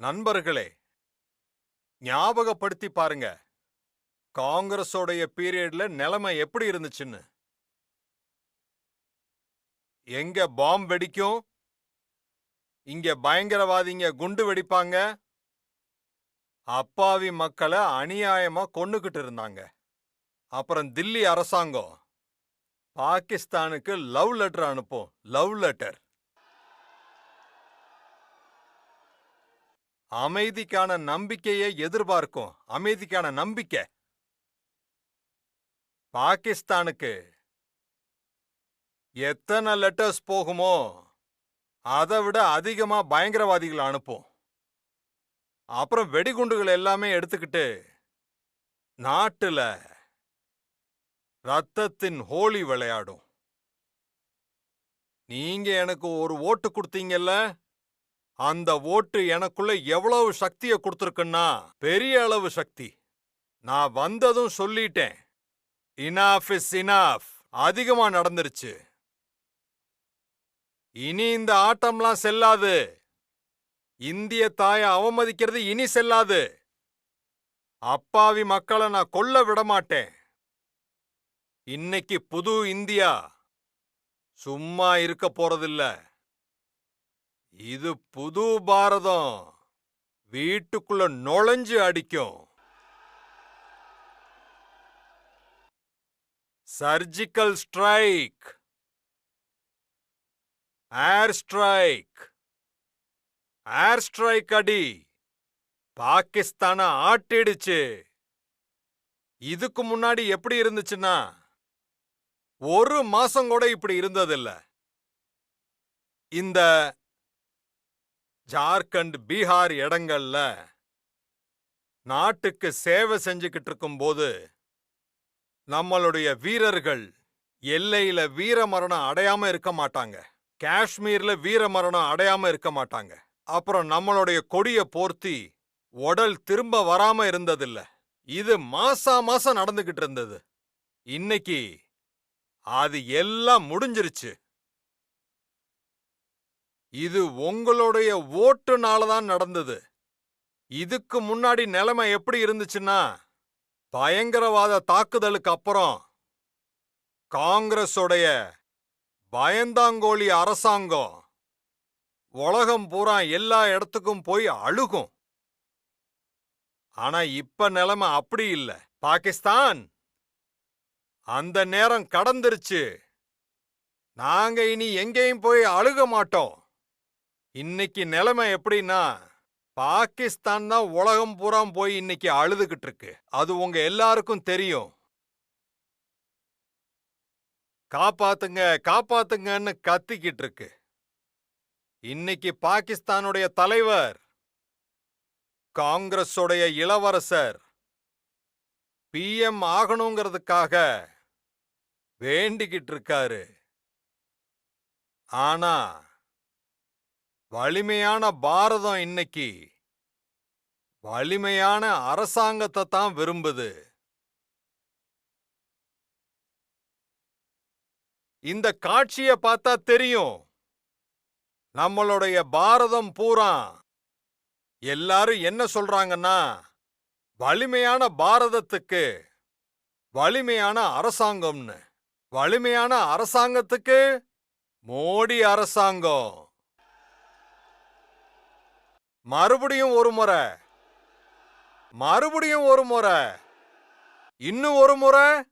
நண்பர்களே ஞாபகப்படுத்தி பாருங்க. காங்கிரஸோடைய பீரியட்ல நிலைமை எப்படி இருந்துச்சுன்னு. எங்க பாம் வெடிக்கும்? இங்க பயங்கரவாதிங்க குண்டு வெடிப்பாங்க? அப்பாவி மக்களை அநியாயமா கொன்னுகிட்டு இருந்தாங்க. அப்புறம் தில்லி அரசாங்கம் பாகிஸ்தானுக்கு லவ் லெட்டர் அனுப்பும் லவ் லெட்டர். அமைதிக்கான நம்பிக்கையை எதிர்பார்க்கும். அமைதிக்கான நம்பிக்கை. பாகிஸ்தானுக்கு எத்தனை லெட்டர்ஸ் போகுமோ அதை விட அதிகமா பயங்கரவாதிகளை அனுப்பும். அப்புறம் வெடிகுண்டுகள் எல்லாமே எடுத்துக்கிட்டு நாட்டுல ரத்தத்தின் ஹோலி விளையாடும். நீங்க எனக்கு ஒரு ஓட்டு கொடுத்தீங்கல்ல? அந்த ஓட்டு எனக்குள்ள எவ்வளவு சக்தியை கொடுத்துருக்குன்னா பெரிய அளவு சக்தி. நான் வந்ததும் சொல்லிட்டேன். இனாஃப் இஸ் இனாஃப் அதிகமா நடந்துருச்சு. இனி இந்த ஆட்டம்லாம் செல்லாது. இந்திய தாயை அவமதிக்கிறது இனி செல்லாது. அப்பாவி மக்களை நான் கொல்ல விட மாட்டேன் இன்னைக்கு புது இந்தியா. சும்மா இருக்க போறதில்ல. இது புது பாரதம். வீட்டுக்குள்ள நுழைஞ்சு அடிக்கும். Surgical strike air strike air strike அடி. பாகிஸ்தான ஆட்டிடுச்சு. இதுக்கு முன்னாடி எப்படி இருந்துச்சுன்னா ஒரு மாசம் கூட இப்படி இருந்ததில்ல. இந்த ஜார்க்கண்ட் பீகார் இடங்கள்ல நாட்டுக்கு சேவை செஞ்சுக்கிட்டு இருக்கும்போது நம்மளுடைய வீரர்கள் எல்லையில வீர மரணம் அடையாம இருக்க மாட்டாங்க. காஷ்மீர்ல வீர மரணம் அடையாம இருக்க மாட்டாங்க. அப்புறம் நம்மளுடைய கொடிய போர்த்தி உடல் திரும்ப வராம இருந்ததில்ல. இது மாசா மாசம் நடந்துகிட்டு இருந்தது இன்னைக்கு அது எல்லாம் முடிஞ்சிருச்சு. இது உங்களுடைய ஓட்டுனால தான் நடந்தது. இதுக்கு முன்னாடி நிலைமை எப்படி இருந்துச்சுன்னா பயங்கரவாத தாக்குதலுக்கு அப்புறம் காங்கிரஸோடைய பயந்தாங்கோழி அரசாங்கம் உலகம் பூரா எல்லா இடத்துக்கும் போய் அழுகும். ஆனா இப்ப நிலைமை அப்படி இல்ல. பாகிஸ்தான் அந்த நேரம் கடந்துருச்சு. நாங்க இனி எங்கேயும் போய் அழுக மாட்டோம். இன்னைக்கு நிலைமை எப்படின்னா பாகிஸ்தான் தான் உலகம் பூரா போய் இன்னைக்கு அழுதுகிட்டு இருக்கு அது உங்க எல்லாருக்கும் தெரியும். காப்பாத்துங்க காப்பாத்துங்கன்னு கத்திக்கிட்டு இருக்கு இன்னைக்கு பாகிஸ்தானுடைய தலைவர் காங்கிரஸுடைய இளவரசர் பிஎம் ஆகணுங்கிறதுக்காக வேண்டிக்கிட்டு இருக்காரு ஆனா வலிமையான பாரதம் இன்னைக்கு. வலிமையான அரசாங்கத்தை தான் விரும்புது. இந்த காட்சிய பார்த்தா தெரியும். நம்மளுடைய பாரதம் பூரா. எல்லாரும் என்ன சொல்றாங்கன்னா வலிமையான பாரதத்துக்கு வலிமையான அரசாங்கம்னு. வலிமையான அரசாங்கத்துக்கு மோடி அரசாங்கம். மறுபடியும் ஒரு முறை. மறுபடியும் ஒரு முறை. இன்னும் ஒரு முறை.